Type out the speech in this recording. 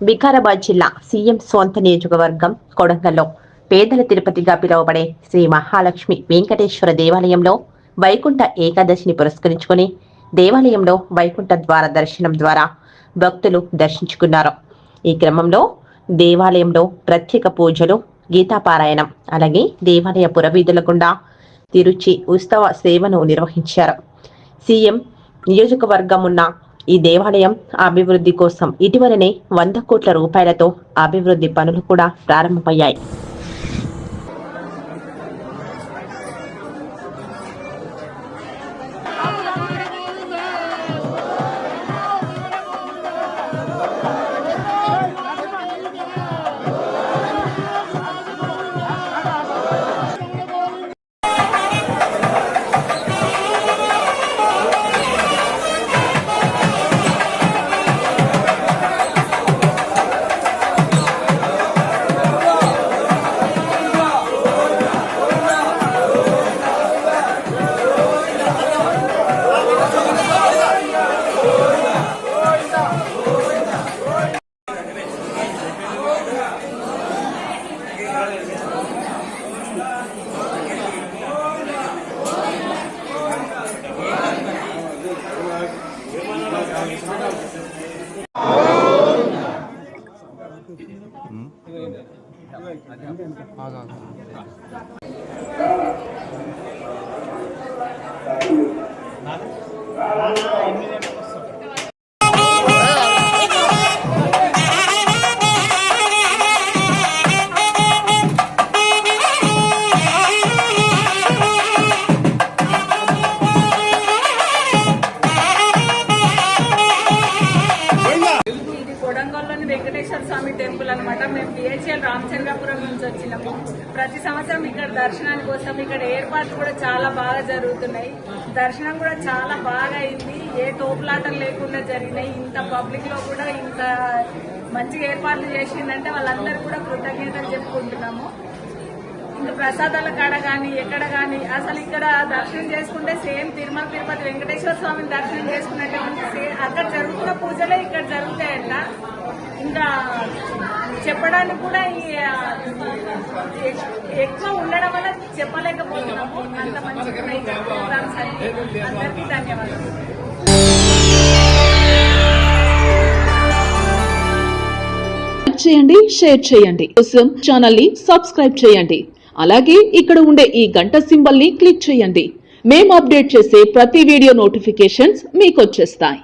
వికారాబాద్ జిల్లా సీఎం సొంత నియోజకవర్గం కొడంగల్లో. పేదల తిరుపతిగా పిలువబడే శ్రీ మహాలక్ష్మి వెంకటేశ్వర దేవాలయంలో వైకుంఠ ఏకాదశిని పురస్కరించుకుని దేవాలయంలో వైకుంఠ ద్వార దర్శనం ద్వారా భక్తులు దర్శించుకున్నారు. ఈ క్రమంలో దేవాలయంలో ప్రత్యేక పూజలు గీతాపారాయణం అలాగే దేవాలయ పురవీధుల గుండా తిరుచి ఉత్సవ సేవను నిర్వహించారు. సీఎం నియోజకవర్గం ఉన్న ఈ దేవాలయం అభివృద్ధి కోసం ఇటీవలనే వంద కోట్ల రూపాయలతో అభివృద్ధి పనులు కూడా ప్రారంభమయ్యాయి. 这个有点这个有点麻烦 స్వామి టెంపుల్ అనమాట మేము బిహెచ్ఎల్ రామచంద్రాపురం నుంచి వచ్చినాము. ప్రతి సంవత్సరం ఇక్కడ దర్శనానికి కోసం ఇక్కడ ఏర్పాట్లు కూడా చాలా బాగా జరుగుతున్నాయి. దర్శనం కూడా చాలా బాగా అయింది. ఏ తోపులాటలు లేకుండా జరిగినాయి. ఇంత పబ్లిక్లో కూడా ఇంత మంచిగా ఏర్పాట్లు చేసిందంటే వాళ్ళందరూ కూడా కృతజ్ఞతలు చెప్పుకుంటున్నాము. ఇంకా ప్రసాదాల కాడ కానీ ఎక్కడ కానీ అసలు ఇక్కడ దర్శనం చేసుకుంటే సేమ్ తిరుమల తిరుపతి వెంకటేశ్వర స్వామిని దర్శనం చేసుకున్నట్టే అక్కడ జరుగుతున్న పూజలే ఇక్కడ జరుగుతాయంట. ఇంకా చెప్పడానికి కూడా ఎక్కువ ఉండడం వల్ల చెప్పలేకపోతున్నాము. అంత మంచిగా ప్రోగ్రామ్స్ అన్ని అందరికీ ధన్యవాదాలు. చేయండి షేర్ చేయండి. కోసం ఛానల్ని సబ్స్క్రైబ్ చేయండి. అలాగే ఇక్కడ ఉండే ఈ గంట సింబల్ని క్లిక్ చేయండి. మేము అప్డేట్ చేసే ప్రతి వీడియో నోటిఫికేషన్స్ మీకు వచ్చేస్తాయి.